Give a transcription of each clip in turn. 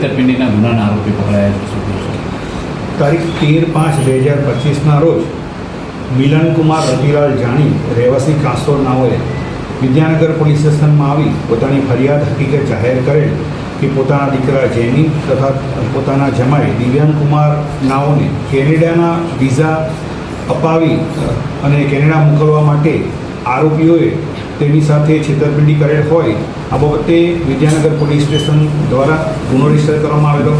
છેતરપિંડીના ગુનાના આરોપી પકડાયા છે તારીખ તેર પાંચ બે હજાર પચીસના રોજ મિલનકુમાર રતિલાલ જાણી રહેવાસી કાંસોર નાઓએ વિદ્યાનગર પોલીસ સ્ટેશનમાં આવી પોતાની ફરિયાદ હકીકત જાહેર કરેલ કે પોતાના દીકરા જેની તથા પોતાના જમાઈ દિવ્યાંગ કુમાર નાઓને કેનેડાના વિઝા અપાવી અને કેનેડા મોકલવા માટે આરોપીઓએ તેની સાથે છેતરપિંડી કરેલ હોય આ બાબતે વિદ્યાનગર પોલીસ સ્ટેશન દ્વારા ગુનો રજિસ્ટર કરવામાં આવેલો.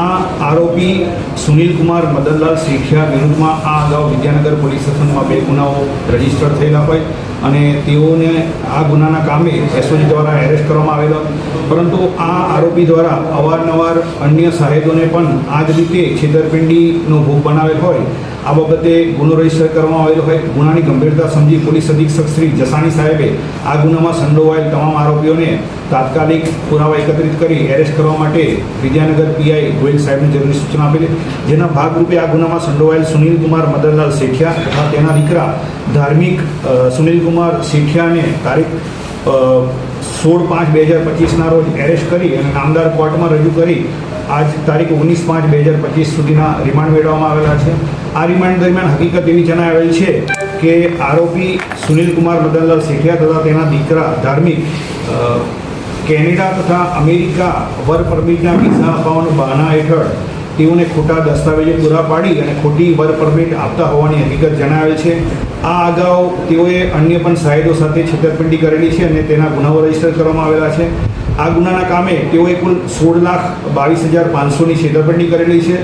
આ આરોપી સુનિલ કુમાર મદનલાલ શેખિયા વિરુદ્ધમાં આ અગાઉ વિદ્યાનગર પોલીસ સ્ટેશનમાં બે ગુનાઓ રજિસ્ટર થયેલા હોય અને તેઓને આ ગુનાના કામે એસઓજી દ્વારા એરેસ્ટ કરવામાં આવેલો. પરંતુ આ આરોપી દ્વારા અવારનવાર અન્ય સાહેબોને પણ આ જ રીતે છેતરપિંડીનો ભોગ બનાવેલ હોય. આ બાબતે ગુનો રજિસ્ટર કરવામાં આવેલો હોય. ગુનાની ગંભીરતા સમજી પોલીસ અધિક્ષક શ્રી જસાણી સાહેબે આ ગુનામાં સંડોવાયેલ તમામ આરોપીઓને તાત્કાલિક પુરાવા એકત્રિત કરી એરેસ્ટ કરવા માટે વિદ્યાનગર પીઆઈ ગોયલ સાહેબને જરૂરી સૂચના આપેલી. જેના ભાગરૂપે આ ગુનામાં સંડોવાયેલ સુનિલ કુમાર મદનલાલ શેઠિયા તથા તેના દીકરા ધાર્મિક સુનિલ કુમાર શેઠિયાને તારીખ સોળ પાંચ બે હજાર પચીસના રોજ એરેસ્ટ કરી અને નામદાર કોર્ટમાં રજૂ કરી આજ તારીખ ઓગણીસ પાંચ બે હજાર પચીસ સુધીના રિમાન્ડ મેળવવામાં આવેલા છે. આ રિમાન્ડ દરમિયાન હકીકત એવી જણાવેલ છે કે આરોપી સુનિલ કુમાર મદનલાલ શેઠિયા તથા તેના દીકરા ધાર્મિક કેનેડા તથા અમેરિકા વર્ક પરમિટના વિઝા અપાવવાનું બહાના હેઠળ તેઓને ખોટા દસ્તાવેજો પૂરા પાડી અને ખોટી વર્ક પરમિટ આપતા હોવાની હકીકત જણાવેલ છે. આ અગાઉ તેઓએ અન્ય પણ સાહેદો સાથે છેતરપિંડી કરેલી છે અને તેના ગુનાઓ રજિસ્ટર કરવામાં આવેલા છે. આ ગુનાના કામે તેઓએ કુલ સોળ લાખ બાવીસ હજાર પાંચસોની છેતરપિંડી કરેલી છે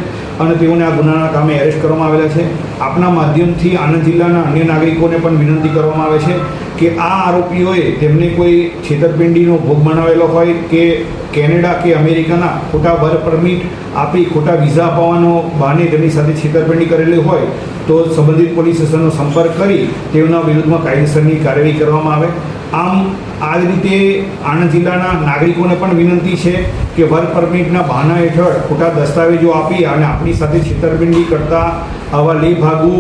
અને તેઓને આ ગુનાના કામે એરેસ્ટ કરવામાં આવેલા છે. આપના માધ્યમથી આણંદ જિલ્લાના અન્ય નાગરિકોને પણ વિનંતી કરવામાં આવે છે કે આ આરોપીઓએ તેમને કોઈ છેતરપિંડીનો ભોગ બનાવેલો હોય કે કેનેડા કે અમેરિકાના ખોટા વર્ક પરમિટ આપી ખોટા વિઝા અપાવવાનો બહાને તેમની સાથે છેતરપિંડી કરેલી હોય તો સંબંધિત પોલીસ સ્ટેશનનો સંપર્ક કરી તેમના વિરુદ્ધમાં કાયદેસરની કાર્યવાહી કરવામાં આવે. આમ આ રીતે આણંદ જિલ્લાના નાગરિકોને પણ વિનંતી છે કે વર્ક પરમિટના બહાના હેઠળ ખોટા દસ્તાવેજો આપી અને આપણી સાથે છેતરપિંડી કરતા આવા લેભાગુ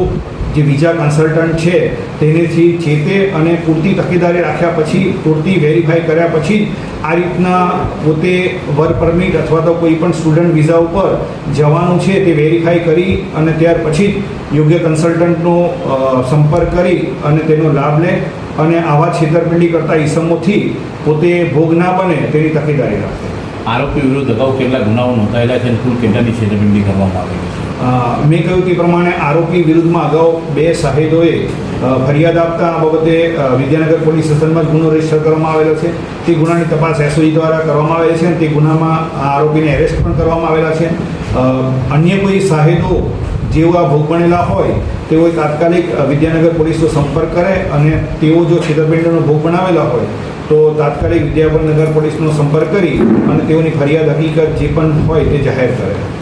જે વિઝા કન્સલ્ટન્ટ છે, તેનેથી ચેતે અને પૂરતી તકેદારી રાખ્યા પછી, પૂરતી વેરીફાઈ કર્યા પછી, આ રીતના પોતે વર્ક પરમિટ અથવા તો કોઈ પણ સ્ટુડન્ટ વિઝા ઉપર જવાનું છે તે વેરીફાઈ કરી અને ત્યાર પછી જ યોગ્ય કન્સલ્ટન્ટનો સંપર્ક કરી અને તેનો લાભ લે અને આવા છેતરપિંડી કરતા ઈસમોથી પોતે ભોગ ના બને તેની તકેદારી રાખે. આરોપી વિરુદ્ધ અગાઉ કેટલા ગુનાઓ નોંધાયેલા છે અને કુલ કેટલાની છેતરપિંડી કરવામાં આવેલી છે? મેં કહ્યું તે પ્રમાણે આરોપી વિરુદ્ધમાં અગાઉ બે સાહેદોએ ફરિયાદ આપતા આ બાબતે વિદ્યાનગર પોલીસ સ્ટેશનમાં ગુનો રજિસ્ટર કરવામાં આવેલો છે. તે ગુનાની તપાસ એસઓજી દ્વારા કરવામાં આવેલી છે અને તે ગુનામાં આરોપીને એરેસ્ટ પણ કરવામાં આવેલા છે. અન્ય કોઈ સાહેદો આ ભોગ બનેલા હોય, તેઓએ તાત્કાલિક વિદ્યાનગર પોલીસનો સંપર્ક કરે અને તેઓ જો છેતરપિંડીનો ભોગ બનાવેલા હોય તો તાત્કાલિક વિદ્યાનગર પોલીસનો સંપર્ક કરી અને તેઓની ફરિયાદ હકીકત જે પણ હોય તે જાહેર કરે.